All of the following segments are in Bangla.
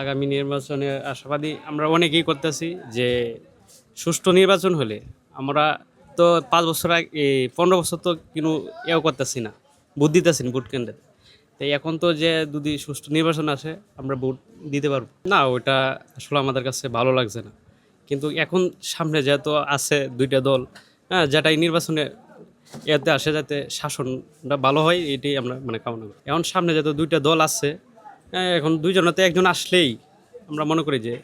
আগামী নির্বাচনে আশাবাদী আমরা অনেকেই করতেছি যে সুষ্ঠু নির্বাচন হলে আমরা তো পাঁচ বছর আগে পনেরো বছর তো কিন্তু এও করতেছি না। ভোট দিতেছি না ভোট কেন্দ্রে। তাই এখন তো যে যদি সুষ্ঠু নির্বাচন আসে, আমরা ভোট দিতে পারব। না ওটা আসলে আমাদের কাছে ভালো লাগছে না। কিন্তু এখন সামনে যেহেতু আছে দুইটা দল হ্যাঁ যেটাই নির্বাচনে এতে আসে যাতে শাসনটা ভালো হয়, এটাই আমরা মানে কামনা করি। এখন সামনে যেহেতু দুইটা দল আছে এখন দুইজনতে একজন আসলেই আমরা মনে করি যে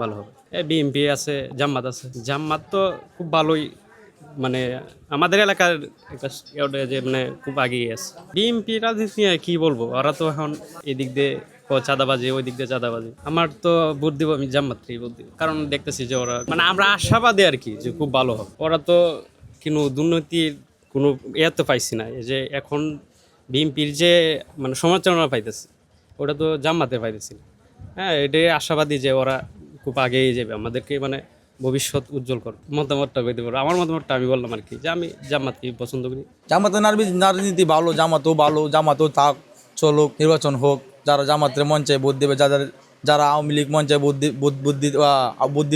ভালো হবে। বিএমপি আছে, জাম্মাত আছে। জাম্মাত তো খুব ভালোই মানে আমাদের এলাকার একটা যে মানে খুব আগিয়ে আছে। বিএমপি রাজনীতি নিয়ে কি বলব? ওরা তো এখন এদিক দিয়ে চাঁদাবাজি ওই দিক দিয়ে চাঁদাবাজি। আমার তো ভোট দিব, আমি জাম্মাতকেই ভোট দিব। কারণ দেখতেছি যে ওরা মানে আমরা আশাবাদী আর কি যে খুব ভালো হবে। ওরা তো কিন্তু দুর্নীতির কোনো ইয়ে তো পাইছি না। যে এখন বিএমপির যে মানে সমালোচনা পাইতেছে ওটা তো জাম্মাতে পাইতেছি হ্যাঁ এটাই আশাবাদী যে ওরা খুব আগেই যাবে। আমাদেরকে মানে ভবিষ্যৎ উজ্জ্বল করবে। মতামতটা কইতে পারব আমার মতামতটা আমি বললাম আর কি যে আমি জাম্মাতকে পছন্দ করি। জামাতে রাজনীতি ভালো, জামাতও ভালো, জামাতও থাক, চলুক, নির্বাচন হোক, যারা জামাতের মঞ্চে ভোট দেবে, যাদের যারা আওয়ামী লীগ মঞ্চে বুদ্ধি বুদ্ধি ভোট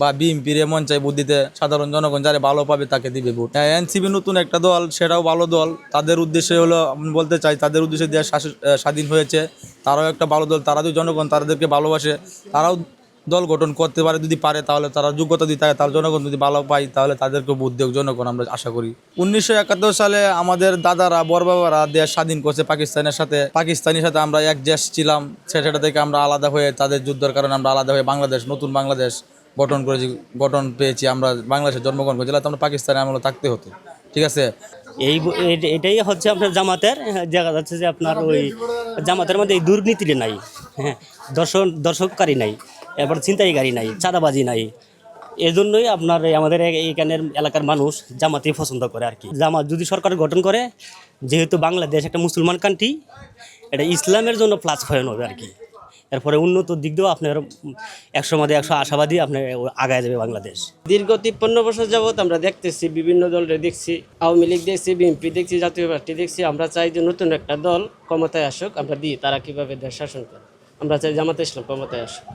বা বিএনপির মঞ্চে বুদ্ধিতে সাধারণ জনগণ যারা ভালো পাবে তাকে দিবে ভোট। হ্যাঁ এনসিপি নতুন একটা দল, সেটাও ভালো দল। তাদের উদ্দেশ্যে হলো, আমি বলতে চাই, তাদের উদ্দেশ্যে দেশ স্বাধীন হয়েছে। তারাও একটা ভালো দল, তারা যদি জনগণ তাদেরকে ভালোবাসে, তারাও দল গঠন করতে পারে যদি পারে তাহলে তারা যোগ্যতা দিতে থাকে তার জনগণ যদি ভালো পায় তাহলে তাদেরকে হোক জনগণ আমরা আশা করি। উনিশশো একাত্তর সালে আমাদের দাদারা বড় বাবারা দেশ স্বাধীন করছে পাকিস্তানের সাথে। পাকিস্তানের সাথে আমরা এক দেশ ছিলাম সেটা থেকে আমরা আলাদা হয়ে তাদের যুদ্ধের কারণে আমরা আলাদা হয়ে বাংলাদেশ নতুন বাংলাদেশ গঠন করেছি গঠন পেয়েছি আমরা বাংলাদেশে জন্মগ্রহণ করেছি আমরা পাকিস্তানে আমরা থাকতে হতো ঠিক আছে? এই এটাই হচ্ছে আপনার জামাতের হ্যাঁ, দেখা যাচ্ছে যে আপনার ওই জামাতের মধ্যে এই দুর্নীতিটা নাই হ্যাঁ দর্শন দর্শককারী নাই। এরপর ছিনতাইকারী নাই, চাঁদাবাজি নাই। এজন্যই আপনার আমাদের এ- এইখানের এলাকার মানুষ জামাতই পছন্দ করে আর কি। জামাত যদি সরকার গঠন করে, যেহেতু বাংলাদেশ একটা মুসলমান কান্ট্রি এটা ইসলামের জন্য প্লাস পয়েন্ট হবে আর কি। এরপরে উন্নত দিক দিয়েও আপনার একশো মধ্যে একশো আশাবাদী আপনার আগায় যাবে বাংলাদেশ। দীর্ঘ তিপ্পান্ন বছর যাবৎ আমরা দেখতেছি, বিভিন্ন দলরে দেখছি, আওয়ামী লীগ দেখছি, বিএনপি দেখছি, জাতীয় পার্টি দেখছি। আমরা চাই যে নতুন একটা দল ক্ষমতায় আসুক, আমরা দিই, তারা কীভাবে দেশ শাসন করে। আমরা চাই জামাতে ইসলাম ক্ষমতায় আসুক।